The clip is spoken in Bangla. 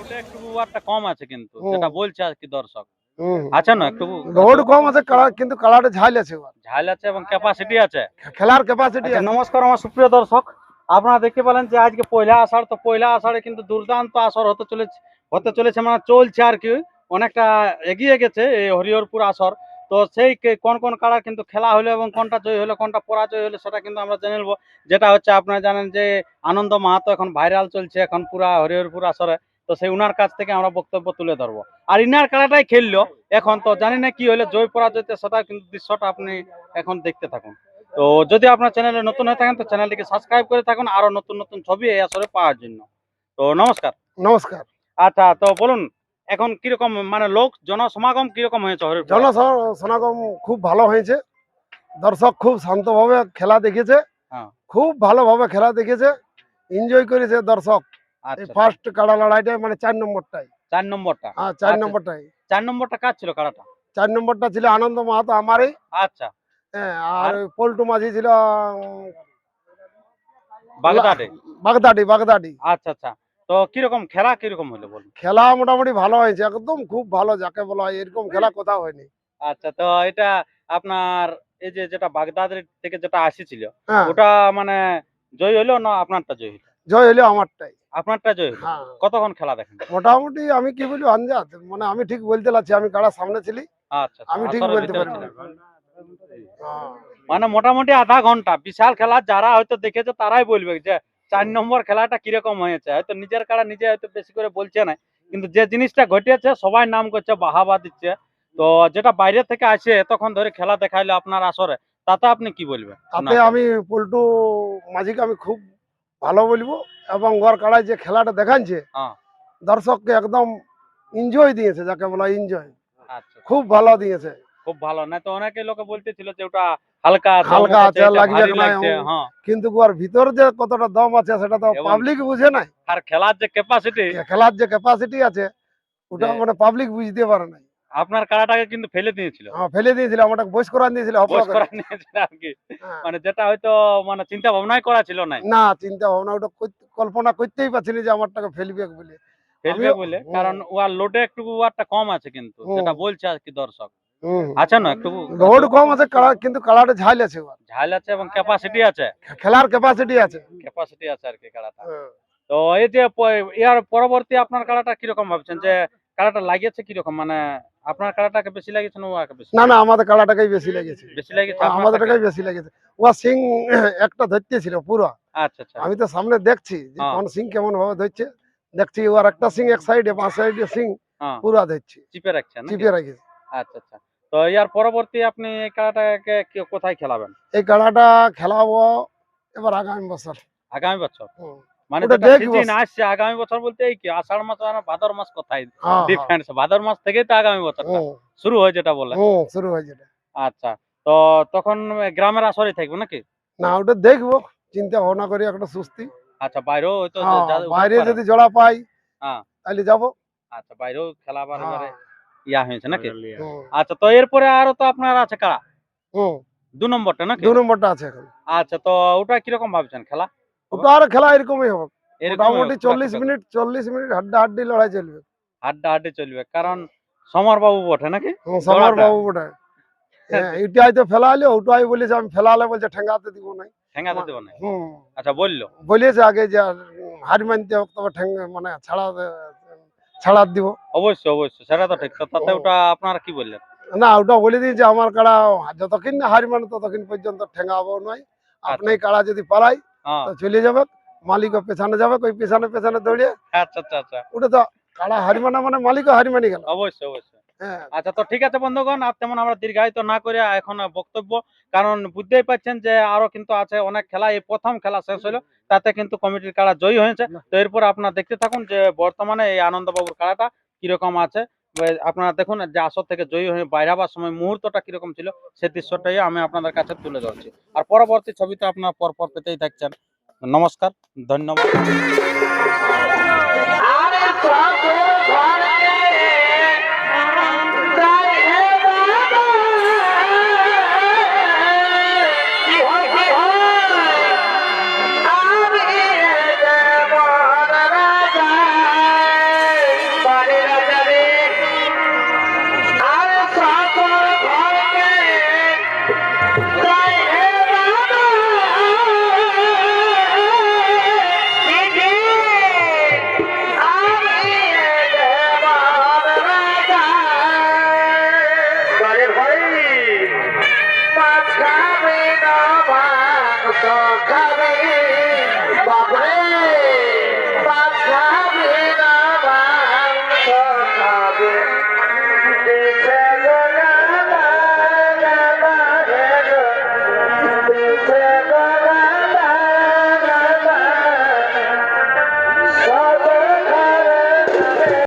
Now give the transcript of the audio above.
ওটা একটু একটা কম আছে কিন্তু যেটা বলছে আর কি দর্শক। হুম। না একটু? লোড কম আছে কিন্তু কালারে ঝাল আছে ঝাল আছে এবং ক্যাপাসিটি আছে। খেলার ক্যাপাসিটি আচ্ছা, নমস্কার আমার সুপ্রিয় দর্শক। আপনারা দেখতে পেলেন যে আজকে পয়লা আষাঢ় তো পয়লা আষাঢ়ে কিন্তু দুর্দান্ত আসর হতে চলেছে হতে চলেছে মানে চলছে আর কি। অনেকটা এগিয়ে গেছে এই হরিহরপুর আসর। তো সেই কোন কোন কালার কিন্তু খেলা হলো এবং কোনটা জয় হলো কোনটা পরাজয় হলো সেটা কিন্তু আমরা জেনে নেব। যেটা হচ্ছে আপনারা জানেন যে আনন্দ মাহাতো এখন ভাইরাল চলছে এখন পুরা হরিহরপুর আসরে। তো সেই উনার কাছ থেকে আমরা বক্তব্য তুলে ধরবো। আর ইনার খেলাটাই খেললো এখন তো জানি না কি হলো জয় পরাজয়তে সেটা কিন্তু দৃশ্যটা আপনি এখন দেখতে থাকুন। তো যদি আপনার চ্যানেলে নতুন হয়ে থাকেন তো চ্যানেলটিকে সাবস্ক্রাইব করে থাকুন আরও নতুন নতুন ছবি এই আসরে পাওয়ার জন্য। তো নমস্কার। নমস্কার। আচ্ছা তো বলুন এখন কীরকম মানে লোক জনসমাগম কীরকম হয়েছে হরিপুরে? জন খুব ভালো হয়েছে। দর্শক খুব শান্তভাবে খেলা দেখেছে। হ্যাঁ। খুব ভালোভাবে খেলা দেখেছে। এনজয় করেছে দর্শক। আচ্ছা ফার্স্ট কাড়া লড়াইটা মানে চার নম্বরটাই। চার নম্বরটা? হ্যাঁ চার আচ্ছা। নম্বরটাই। চার নম্বরটা কাজ ছিল কাড়াটা? চার নম্বরটা ছিল আনন্দ মাহাতো আমারই। আচ্ছা। হ্যাঁ, আর? পল্টু মাঝি ছিল উম, বাগদাদে? বাগদাটি বাগদাটি আচ্ছা আচ্ছা। তো কীরকম খেলা কীরকম হলো বলুন? খেলা মোটামুটি ভালো হয়েছে একদম খুব ভালো যাকে বলা হয় এরকম খেলা কোথাও হয়নি। আচ্ছা তো এটা আপনার এই যে যেটা বাগদাদের থেকে যেটা আসেছিল হ্যাঁ। ওটা মানে জয় হলো না আপনারটা জয় হলো? জয় হলো আমারটাই। আপনারটা জয় হলো? হ্যাঁ। কতক্ষণ খেলা দেখেন? মোটামুটি আমি কি বলি আনজাত মানে আমি ঠিক বলতে লাগছি আমি কারা সামনে ছিলি? আচ্ছা আচ্ছা, আমি ঠিক বলতে পারি। হ্যাঁ। মানে মোটামুটি আধা ঘণ্টা বিশাল খেলা যারা হয়তো দেখেছে তারাই বলবে যে চার নম্বর খেলাটা কীরকম হয়েছে? হয়তো নিজের কারা নিজে হয়তো বেশি করে বলছে না কিন্তু যে জিনিসটা ঘটেছে সবাই নাম করছে বাহাবা দিচ্ছে। তো যেটা বাইরে থেকে আসে এতক্ষণ ধরে খেলা দেখাইলো আপনার আসরে। তাতে আপনি কি বলবেন? তাতে আমি পল্টু মাঝিকে আমি খুব ভালো বলব এবং ওর কাড়ায় যে খেলাটা দেখাচ্ছে হ্যাঁ। দর্শককে একদম এনজয় দিয়েছে যাকে বলা এনজয় আচ্ছা। খুব ভালো দিয়েছে। খুব ভালো। না তো অনেকে লোকে বলতেছিল যে ওটা হালকা হালকা আছে, লাগবে না, হ্যাঁ। কিন্তু ওর ভিতর যে কতটা দম আছে সেটা তো পাবলিক বুঝে নাই। আর খেলার যে ক্যাপাসিটি খেলার যে ক্যাপাসিটি আছে ওটা মানে পাবলিক বুঝতে পারে নাই। আপনার কারাটাকে কিন্তু ফেলে দিয়েছিল। হ্যাঁ, ফেলে দিয়েছিল আমাকে বয়স করান দিয়েছিল হপলা বস করে। করা আর কি। হ্যাঁ। মানে যেটা হয়তো মানে চিন্তা ভাবনাই করা ছিল না না চিন্তা ভাবনা ওটা কল্পনা করতেই পারছি না যে আমার টাকা ফেলবে বলে। ফেলবে বলে কারণ ওয়ার লোডে একটু ওয়ারটা কম আছে কিন্তু। যেটা বলছে আর কি দর্শক। আছে না একটু লোড কম আছে কিন্তু ঝাল আছে ঝাল আছে এবং ক্যাপাসিটি আছে। খেলার ক্যাপাসিটি আছে। ক্যাপাসিটি আছে আর কি হ্যাঁ। তো এই যে এর পরবর্তী আপনার কীরকম ভাবছেন? যে কাড়াটা লাগিয়েছে কীরকম? মানে আপনার বেশি লাগিয়েছে না ওয়াকে বেশি? না না আমাদের কালাটাকেই বেশি লেগেছে বেশি লাগিয়েছে আমাদের আপনারটাকে? বেশি লেগেছে ও সিং একটা ধরতে ছিল পুরো। আচ্ছা আচ্ছা। আমি তো সামনে দেখছি যে হ্যাঁ। কোন সিং কেমন ভাবে ধরছে। দেখছি ওর একটা সিং এক সাইডে পাঁচ সাইডে সিং হ্যাঁ। পুরা ধরছে। চিপে রাখছেন নাকি? চিপে রাখিস আচ্ছা আচ্ছা। তো ইয়ার পরবর্তী আপনি এই কাড়াটাকে কোথায় খেলাবেন? এই কাড়াটা খেলাবো এবার আগামী বছর। আগামী বছর? মানে সিজন আসছে আগামী বছর বলতে এই কি? আষাঢ় মাস আর ভাদর মাস কোথায়? হ্যাঁ, হ্যাঁ। ডিফারেন্স ভাদর মাস থেকেই তো আগামী বছরটা। হুম, শুরু হয় যেটা বলে হুম, শুরু হয়ে যেটা। আচ্ছা তো তখন গ্রামের আসরে থাকবে নাকি? না ওটা দেখব। চিন্তা ভাবনা করি একটা সুস্থি। আচ্ছা বাইরেও হয়তো হ্যাঁ, বাইরে যদি জোড়া পাই হ্যাঁ। তাহলে যাব। আচ্ছা বাইরেও খেলা হ্যাঁ, এবারে ইয়া হয়েছে নাকি? আচ্ছা তো এরপরে আরও তো আপনার আছে কারা? হুম, দু নম্বরটা নাকি? দু নম্বরটা আছে এখন। আচ্ছা তো ওটা কীরকম ভাবছেন খেলা? ওটা আর খেলা এরকমই হবে। মোটামুটি চল্লিশ মিনিট চল্লিশ মিনিট হাড্ডা হাড্ডি লড়াই চলবে। হাড্ডা হাড্ডি চলবে কারণ সমর বাবু বটে নাকি? সমর বাবু ওটা হ্যাঁ, এটাই তো ফেলালে ওটাই বলেছে আমি ফেলালে বলছে ঠেঙ্গাতে দিব নাই। ঠেঙ্গাতে দেবো না হুম। আচ্ছা বলল। বলেছে আগে যে হার মানতে হোক তবে ঠেঙ্গ মানে ছাড়া ছাড়া দিব। অবশ্যই অবশ্যই সেটা তো ঠিক। তাতে ওটা আপনারা কি বললেন? না ওটা বলে আমার কাড়া যতক্ষণ না হারি মানে ততক্ষণ পর্যন্ত ঠেঙাবো নয়। আপনি কাড়া যদি পালাই হ্যাঁ। তো চলে যাবে মালিক পেছনে যাবে ওই পেছনে পেছনে দৌড়িয়ে। আচ্ছা আচ্ছা আচ্ছা। ওটা তো কাড়া হারিমানা মানে মালিকও হারিমানি গেল। অবশ্যই অবশ্যই। আচ্ছা তো ঠিক আছে বন্ধুগণ আর তেমন আমরা দীর্ঘায়িত না করে এখন বক্তব্য কারণ বুঝতেই পারছেন যে আরও কিন্তু আছে অনেক খেলা এই প্রথম খেলা শেষ হলো তাতে কিন্তু কমিটির কাড়া জয়ী হয়েছে। তো এরপর আপনারা দেখতে থাকুন যে বর্তমানে এই আনন্দবাবুর কাড়াটা কীরকম আছে। আপনারা দেখুন যে আসর থেকে জয়ী হয়ে বাইরে হবার সময় মুহূর্তটা কীরকম ছিল সে দৃশ্যটাই আমি আপনাদের কাছে তুলে ধরছি। আর পরবর্তী ছবিতে আপনারা পরপর পেতেই থাকছেন নমস্কার ধন্যবাদ।